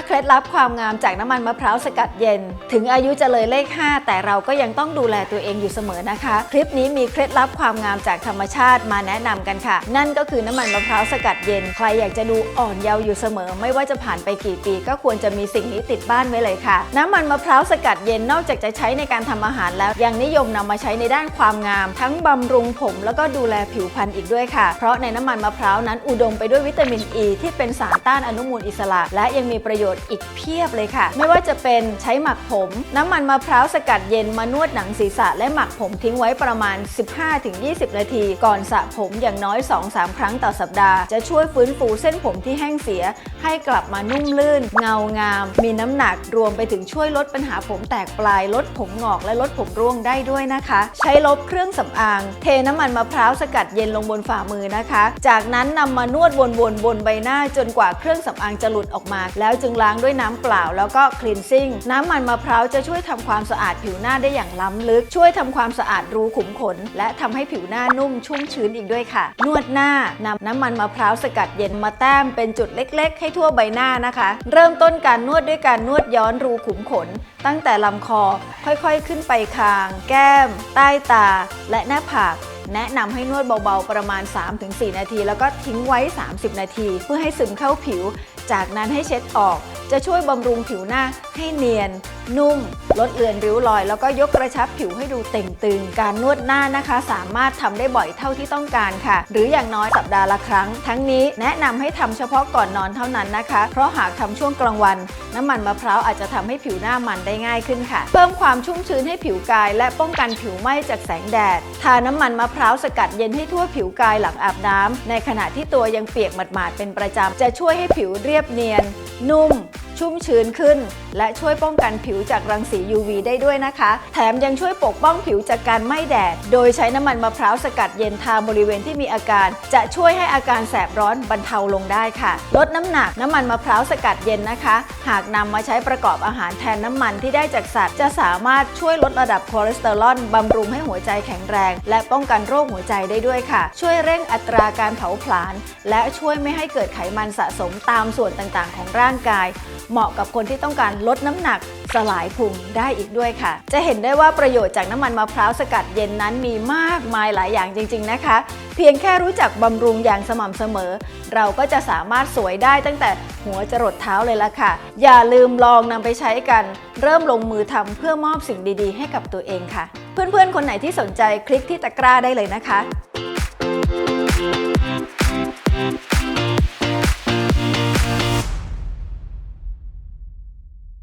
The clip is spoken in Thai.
5 เคล็ดลับความงามจากน้ำมันมะพร้าวสกัดเย็น ถึงอายุจะเลยเลข 5 แต่เราก็ยังต้องดูแลตัวเองอยู่เสมอนะคะ คลิปนี้มีเคล็ดลับความงามจากธรรมชาติมาแนะนำกันค่ะ นั่นก็คือน้ำมันมะพร้าวสกัดเย็น ใครอยากจะดูอ่อนเยาว์อยู่เสมอ ไม่ว่าจะผ่านไปกี่ปี ก็ควรจะมีสิ่งนี้ติดบ้านไว้เลยค่ะ น้ำมันมะพร้าวสกัดเย็นนอกจากจะใช้ในการทำอาหารแล้วยังนิยมนำมาใช้ในด้านความงาม ทั้งบำรุงผม แล้วก็ดูแลผิวพรรณอีกด้วยค่ะ เพราะในน้ำมันมะพร้าวนั้นอุดมไปด้วยวิตามินอ e, ีที่เป็นสารต้านอนุมูลอิสระ และยังมีประโยชน์อีกเพียบเลยค่ะ ไม่ว่าจะเป็นใช้หมักผม น้ำมันมะพร้าวสกัดเย็นมานวดหนังศีรษะและหมักผมทิ้งไว้ประมาณ 15-20 นาที ก่อนสระผมอย่างน้อย 2-3 ครั้งต่อสัปดาห์ จะช่วยฟื้นฟูเส้นผมที่แห้งเสีย ให้กลับมานุ่มลื่น เงางาม มีน้ำหนักรวมไปถึงช่วยลดปัญหาผมแตกปลาย ลดผมงอกและลดผมร่วงได้ด้วยนะคะ ใช้ลบเครื่องสำอาง เทน้ำมันมะพร้าวสกัดเย็นลงบนฝ่ามือนะคะ จากนั้นนำมานวดวนๆบนใบหน้าจนกว่าเครื่องสำอางจะหลุดออกมา แล้วจึงล้างด้วยน้ำเปล่า แล้วก็คลีนซิ่งน้ำมันมะพร้าวจะช่วยทำความสะอาดผิวหน้าได้อย่างล้ำลึก ช่วยทำความสะอาดรูขุมขน และทำให้ผิวหน้านุ่มชุ่มชื้นอีกด้วยค่ะ นวดหน้านำน้ำมันมะพร้าวสกัดเย็นมาแต้มเป็นจุดเล็ก ๆ ให้ทั่วใบหน้านะคะ เริ่มต้นการนวดด้วยการนวดย้อนรูขุมขน ตั้งแต่ลำคอค่อยๆ ขึ้นไปคาง แก้ม ใต้ตา และหน้าผากแนะนำให้นวดเบาๆ ประมาณ 3-4 นาที แล้วก็ทิ้งไว้ 30 นาที เพื่อให้ซึมเข้าผิว จากนั้นให้เช็ดออกจะช่วยบำรุงผิวหน้าให้เนียนนุ่ม ลดเลือนริ้วรอย แล้วก็ยกกระชับผิวให้ดูเต่งตึง การนวดหน้านะคะ สามารถทำได้บ่อยเท่าที่ต้องการค่ะ หรืออย่างน้อยสัปดาห์ละครั้ง ทั้งนี้แนะนำให้ทำเฉพาะก่อนนอนเท่านั้นนะคะ เพราะหากทำช่วงกลางวัน น้ำมันมะพร้าวอาจจะทำให้ผิวหน้ามันได้ง่ายขึ้นค่ะ เพิ่มความชุ่มชื้นให้ผิวกาย และป้องกันผิวไหม้จากแสงแดด ทาน้ำมันมะพร้าวสกัดเย็นให้ทั่วผิวกายหลังอาบน้ำในขณะที่ตัวยังเปียกหมาดๆเป็นประจำจะช่วยให้ผิวเรียบเนียน นุ่ม ชุ่มชื้นขึ้น และช่วยป้องกันผิวจากรังสี UV ได้ด้วยนะคะ แถมยังช่วยปกป้องผิวจากการไหม้แดด โดยใช้น้ำมันมะพร้าวสกัดเย็นทาบริเวณที่มีอาการ จะช่วยให้อาการแสบร้อนบรรเทาลงได้ค่ะ ลดน้ำหนักน้ำมันมะพร้าวสกัดเย็นนะคะ หากนำมาใช้ประกอบอาหารแทนน้ำมันที่ได้จากสัตว์ จะสามารถช่วยลดระดับคอเลสเตอรอลบำรุงให้หัวใจแข็งแรง และป้องกันโรคหัวใจได้ด้วยค่ะ ช่วยเร่งอัตราการเผาผลาญและช่วยไม่ให้เกิดไขมันสะสมตามส่วนต่างๆ ของร่างกาย เหมาะกับคนที่ต้องการลดน้ำหนักสลายพุงได้อีกด้วยค่ะ จะเห็นได้ว่าประโยชน์จากน้ำมันมะพร้าวสกัดเย็นนั้นมีมากมายหลายอย่างจริง ๆนะคะ เพียงแค่รู้จักบำรุงอย่างสม่ำเสมอ เราก็จะสามารถสวยได้ตั้งแต่หัวจรดเท้าเลยละค่ะ อย่าลืมลองนำไปใช้กัน เริ่มลงมือทำเพื่อมอบสิ่งดีๆ ให้กับตัวเองค่ะ เพื่อนๆ คนไหนที่สนใจคลิกที่ตะกร้าได้เลยนะคะ